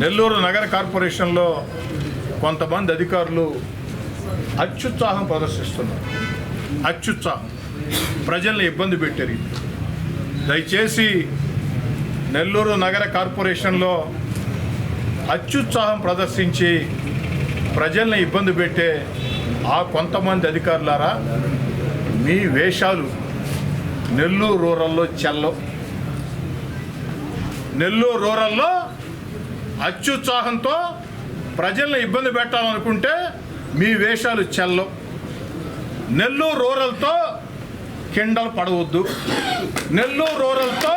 నెల్లూరు నగర కార్పొరేషన్లో కొంతమంది అధికారులు అత్యుత్సాహం ప్రదర్శిస్తున్నారు. అత్యుత్సాహం. ప్రజల్ని ఇబ్బంది పెట్టారు దయచేసి నెల్లూరు నగర కార్పొరేషన్లో అత్యుత్సాహం ప్రదర్శించి ప్రజల్ని ఇబ్బంది పెట్టే ఆ కొంతమంది అధికారులారా మీ వేషాలు నెల్లూరు రూరల్లో చెల్లం. నెల్లూరు రూరల్లో అత్యుత్సాహంతో ప్రజల్ని ఇబ్బంది పెట్టాలనుకుంటే మీ వేషాలు చెల్లో నెల్లూరు రూరల్తో కిండలు పడవద్దు. నెల్లూరు రూరల్తో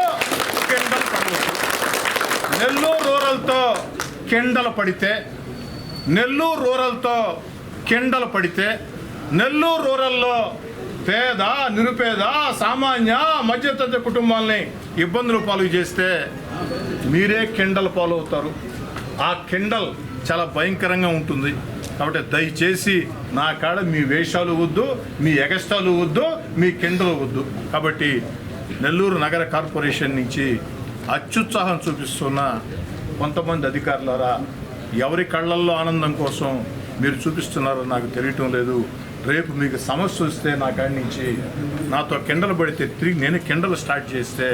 కిండలు పడవద్దు. నెల్లూరు రూరల్తో కిండలు పడితే నెల్లూరు రూరల్తో కిండలు పడితే నెల్లూరు రూరల్లో పేద నిరుపేద సామాన్య మధ్యతరగతి కుటుంబాలని ఇబ్బందులు పాలు చేస్తే మీరే కిండల పాలు అవుతారు ఆ కిండల్ చాలా భయంకరంగా ఉంటుంది. కాబట్టి దయచేసి నా కాడ మీ వేషాలు వద్దు మీ ఎగస్టాలు వద్దు మీ కిండలు వద్దు. కాబట్టి నెల్లూరు నగర కార్పొరేషన్ నుంచి అత్యుత్సాహం చూపిస్తున్న కొంతమంది అధికారులారా ఎవరి కళ్ళల్లో ఆనందం కోసం మీరు చూపిస్తున్నారో నాకు తెలియటం లేదు. రేపు మీకు సమస్య వస్తే నా కాడి నుంచి నాతో కిండలు పడితే తిరిగి నేను కిండలు స్టార్ట్ చేస్తే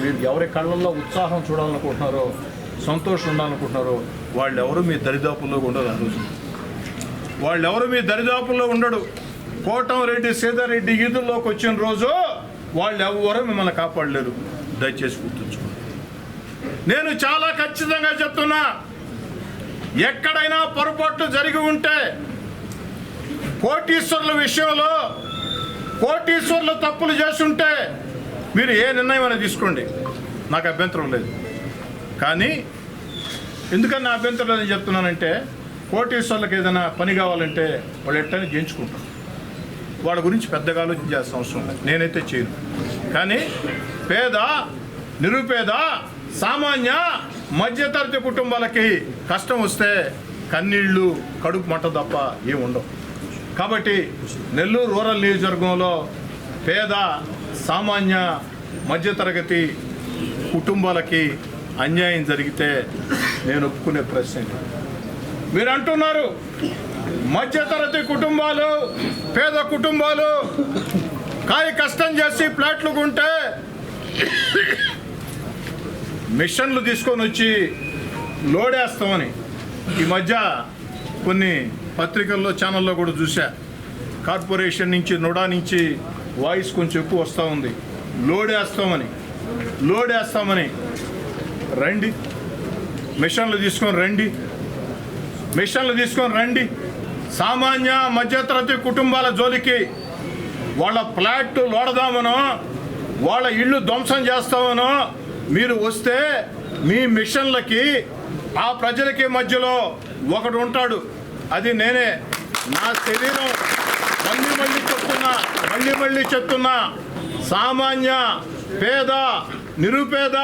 మీరు ఎవరి కళ్ళల్లో ఉత్సాహం చూడాలనుకుంటున్నారో సంతోషం ఉండాలనుకుంటున్నారో వాళ్ళు ఎవరు మీ దరిదాపుల్లో ఉండరు ఆ రోజు. వాళ్ళు ఎవరు మీ దరిదాపుల్లో ఉండడు. కోటంరెడ్డి సీతారెడ్డి ఈదుల్లోకి వచ్చిన రోజు వాళ్ళు ఎవరు మిమ్మల్ని కాపాడలేరు. దయచేసి గుర్తుంచుకోండి. నేను చాలా ఖచ్చితంగా చెప్తున్నా ఎక్కడైనా పొరపాట్లు జరిగి ఉంటే కోటీశ్వర్ల విషయంలో కోటీశ్వర్లు తప్పులు చేస్తుంటే మీరు ఏ నిర్ణయం అయినా తీసుకోండి. నాకు అభ్యంతరం లేదు. కానీ ఎందుకని నా అభ్యంతరం నేను చెప్తున్నానంటే కోటేశ్వర్లకు ఏదైనా పని కావాలంటే వాళ్ళు ఎట్టని చేయించుకుంటారు. వాళ్ళ గురించి పెద్దగా ఆలోచించాల్సిన అవసరం లేదు. నేనైతే చేయను. కానీ పేద నిరుపేద సామాన్య మధ్యతరగతి కుటుంబాలకి కష్టం వస్తే కన్నీళ్ళు కడుపు మంట తప్ప ఏముండవు ఉండవు. కాబట్టి నెల్లూరు రూరల్ నియోజకవర్గంలో పేద సామాన్య మధ్యతరగతి కుటుంబాలకి అన్యాయం జరిగితే నేను ఒప్పుకునే ప్రశ్న మీరు అంటున్నారు మధ్యతరగతి కుటుంబాలు పేద కుటుంబాలు కాయ కష్టం చేసి ప్లాట్లు కొంటే మిషన్లు తీసుకొని వచ్చి లోడేస్తామని. ఈ మధ్య కొన్ని పత్రికల్లో ఛానల్లో కూడా చూసా కార్పొరేషన్ నుంచి నుడా నుంచి వాయిస్ కొంచెం ఎక్కువ వస్తూ ఉంది. లోడ్ వేస్తామని లోడ్ వేస్తామని రండి. మిషన్లు తీసుకొని రండి. మిషన్లు తీసుకొని రండి. సామాన్య మధ్యతరగతి కుటుంబాల జోలికి వాళ్ళ ఫ్లాట్ లోడదామనో వాళ్ళ ఇల్లు ధ్వంసం చేస్తామనో మీరు వస్తే మీ మిషన్లకి ఆ ప్రజలకి మధ్యలో ఒకడు ఉంటాడు. అది నేనే. నా శరీరం. మళ్ళీ మళ్ళీ చెప్తున్నా మళ్ళీ మళ్ళీ చెప్తున్నా. సామాన్య పేద నిరుపేద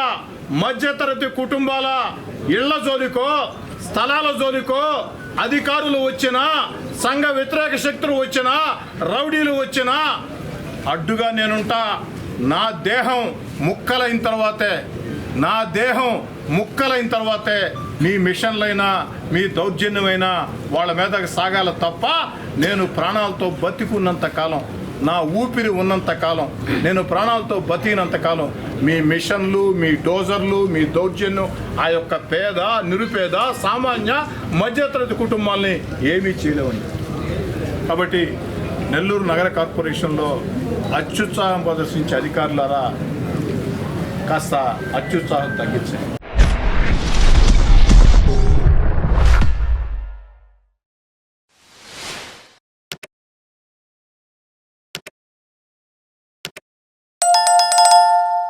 మధ్యతరగతి కుటుంబాల ఇళ్ళ జోలికో స్థలాల జోలికో అధికారులు వచ్చినా సంఘ వ్యతిరేక శక్తులు వచ్చినా రౌడీలు వచ్చినా అడ్డుగా నేనుంటా. నా దేహం ముక్కలైన తర్వాతే. నా దేహం ముక్కలైన తర్వాతే. మీ మిషన్లైనా మీ దౌర్జన్యమైనా వాళ్ళ మీదకి సాగాల తప్ప నేను ప్రాణాలతో బతికున్నంత కాలం నా ఊపిరి ఉన్నంత కాలం నేను ప్రాణాలతో బతికినంత కాలం మీ మిషన్లు మీ డోజర్లు మీ దౌర్జన్యం ఆ యొక్క పేద నిరుపేద సామాన్య మధ్యతరగతి కుటుంబాల్ని ఏమీ చేయలేవండి. కాబట్టి నెల్లూరు నగర కార్పొరేషన్లో అత్యుత్సాహం ప్రదర్శించే అధికారులారా కాస్త అత్యుత్సాహం తగ్గించండి.